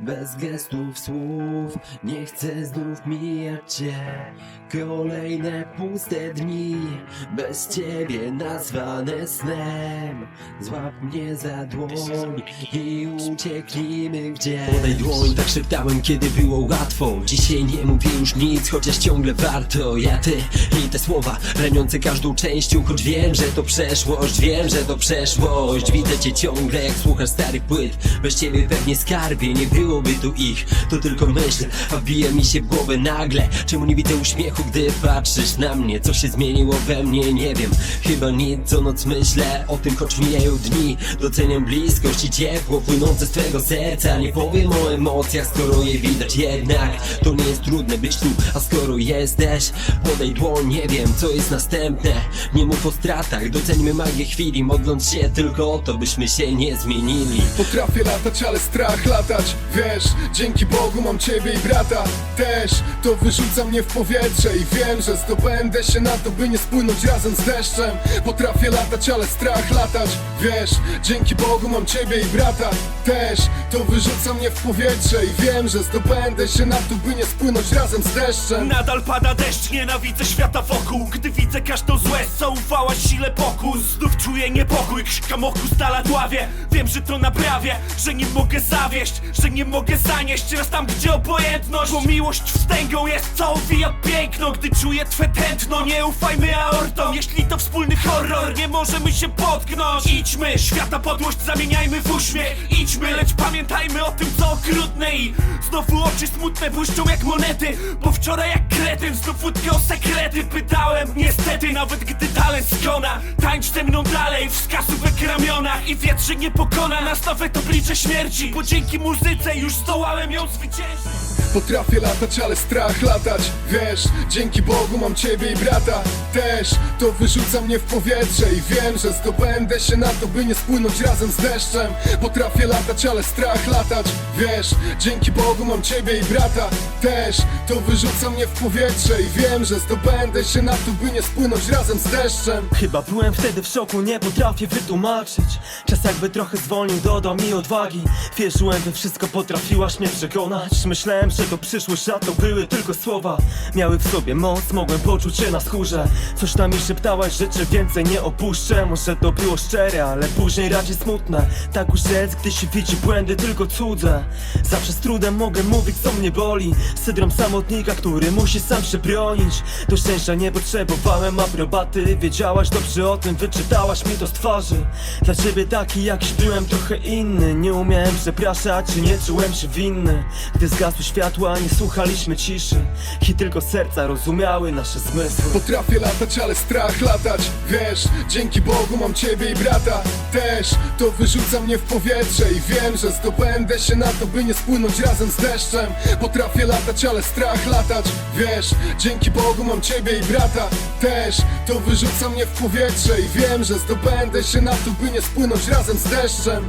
Bez gestów, słów Nie chcę znów mijać cię. Kolejne puste dni Bez ciebie nazwane snem. Złap mnie za dłoń I ucieknijmy gdzieś Podaj dłoń, tak szeptałem kiedy było łatwo. Dzisiaj nie mówię już nic, chociaż ciągle warto. Ja ty i te słowa raniące każdą częścią Choć wiem, że to przeszłość, wiem, że to przeszłość. Widzę cię ciągle jak słuchasz starych płyt. Bez ciebie pewnie skarbie, nie byłoby tu ich To tylko myśl, a wbija mi się głowę nagle. Czemu nie widzę uśmiechu, gdy patrzysz na mnie? Co się zmieniło we mnie, nie wiem. Chyba nic, co noc myślę o tym, choć mijają dni. Doceniam bliskość i ciepło płynące z twego serca. Nie powiem o emocjach, skoro je widać jednak. To nie jest trudne być tu, a skoro jesteś Podaj dłoń, nie wiem, co jest następne. Nie mów o stratach, docenimy magię chwili. Modląc się tylko o to, byśmy się nie zmienili. Potrafię latać, ale strach latać Wiesz, dzięki Bogu mam ciebie i brata Też, to wyrzuca mnie w powietrze I wiem, że zdobędę się na to, by nie spłynąć razem z deszczem. Potrafię latać, ale strach latać Wiesz, dzięki Bogu mam ciebie i brata Też, to wyrzuca mnie w powietrze I wiem, że zdobędę się na to, by nie spłynąć razem z deszczem. Nadal pada deszcz, nienawidzę świata wokół. Gdy widzę każdą złe, co ufała sile pokus. Znów czuję niepokój, krzykam oku stala dławie Wiem, że to naprawię, że nie mogę zawieść Że nie mogę zanieść raz tam, gdzie obojętność. Bo miłość wstęgą jest, co owija piękno Gdy czuję twe tętno, nie ufajmy aortom Jeśli to wspólny horror, nie możemy się potknąć. Idźmy, świata podłość zamieniajmy w uśmiech. Idźmy, lecz pamiętajmy o tym, co okrutne I znowu oczy smutne błyszczą jak monety. Bo wczoraj jak kretyn znów łódkę o sekrety pytałem. Niestety, nawet gdy talent skona Tańcz ze mną dalej, wskazówek ramionach I wiedz, że nie pokona nas nawet oblicze śmierci. Bo dzięki muzyce już zdołałem ją zwyciężyć. Potrafię latać, ale strach latać Wiesz, dzięki Bogu mam ciebie i brata Też, to wyrzuca mnie w powietrze I wiem, że zdobędę się na to, by nie spłynąć razem z deszczem. Potrafię latać, ale strach latać Wiesz, dzięki Bogu mam ciebie i brata Też, to wyrzuca mnie w powietrze I wiem, że zdobędę się na to, by nie spłynąć razem z deszczem. Chyba byłem wtedy w szoku, nie potrafię wytłumaczyć. Czas jakby trochę zwolnił, dodał mi odwagi. Wierzyłem we wszystko, potrafiłaś mnie przekonać. Myślałem, że to przyszłość, a to były tylko słowa. Miały w sobie moc, mogłem poczuć się na skórze. Coś tam mi szeptałaś, że cię więcej nie opuszczę. Może to było szczere, ale później raczej smutne. Tak już jest, gdy się widzi błędy tylko cudze. Zawsze z trudem mogę mówić, co mnie boli Syndrom samotnika, który musi sam się bronić. Do szczęścia nie potrzebowałem aprobaty Wiedziałaś dobrze o tym, wyczytałaś mi to z twarzy. Dla ciebie taki jakiś byłem trochę inny. Nie umiałem przepraszać i nie czułem się winny. Gdy zgasły światła, nie słuchaliśmy ciszy. I tylko serca rozumiały nasze zmysły. Potrafię latać, ale strach latać. Wiesz, dzięki Bogu mam ciebie i brata Też, to wyrzuca mnie w powietrze I wiem, że zdobędę się na to, by nie spłynąć razem z deszczem. Potrafię latać, ale strach latać Wiesz, dzięki Bogu mam ciebie i brata Też, to wyrzuca mnie w powietrze I wiem, że zdobędę się na to, by nie spłynąć razem z deszczem